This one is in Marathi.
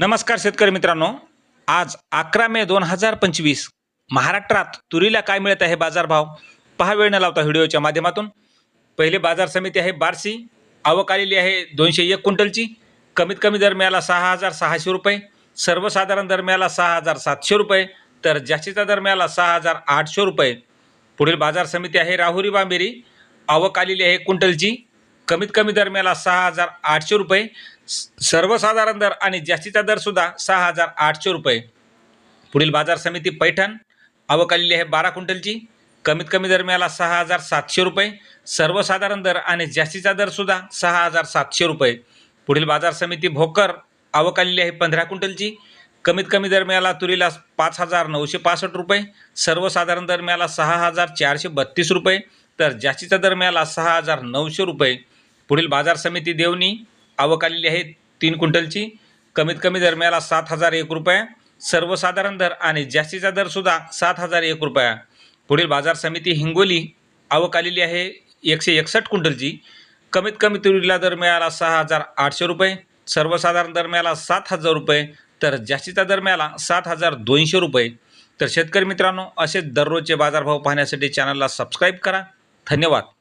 नमस्कार शेतकरी मित्रांनो. आज अकरा मे दोन हजार पंचवीस. महाराष्ट्रात तुरीला काय मिळत आहे बाजारभाव? पहा वेळ न लावता व्हिडिओच्या माध्यमातून. पहिले बाजार समिती आहे बारसी आवक आलेली आहे दोनशे एक क्विंटलची. कमीत कमी दर मिळाला सहा हजार सहाशे रुपये. सर्वसाधारण दर मिळाला सहा हजार सातशे रुपये. तर जास्तीचा दर मिळाला सहा हजार आठशे रुपये. पुढील बाजार समिती आहे राहुरी बांबेरी. आवक आलेली आहे क्विंटलची. कमीत कमी दर मिळाला सहा हजार आठशे रुपये. सर्वसाधारण दर आणि जास्तीचा दरसुद्धा सहा हजार आठशे रुपये. पुढील बाजार समिती पैठण. आवक आलेली आहे बारा क्विंटलची. कमीत कमी दर मिळाला सहा हजार सातशे रुपये. सर्वसाधारण दर आणि जास्तीचा दरसुद्धा सहा हजार सातशे रुपये. पुढील बाजार समिती भोकर. आवक आलेली आहे पंधरा क्विंटलची. कमीत कमी दर मिळाला तुरीला पाच हजार नऊशे पासष्ट रुपये. सर्वसाधारण दर मिळाला सहा हजार चारशे बत्तीस रुपये. तर जास्तीचा दर मिळाला सहा हजार नऊशे रुपये. पुढील बाजार समिती देवणी आवक आलेली आहे तीन क्विंटलची. कमीत कमी दर मिळाला सात हजार एक रुपये. सर्वसाधारण दर आणि जास्तीचा दरसुद्धा सात हजार एक रुपया. पुढील बाजार समिती हिंगोली आवक आलेली आहे एकशे एकसष्ट क्विंटलची. कमीत कमी तुरीला दर मिळाला सहा हजार आठशे रुपये. सर्वसाधारण दर मिळाला सात हजार रुपये. तर जास्तीचा दर मिळाला सात हजार दोनशे रुपये. तर शेतकरी मित्रांनो असे दररोजचे बाजारभाव पाहण्यासाठी चॅनलला सबस्क्राईब करा. धन्यवाद.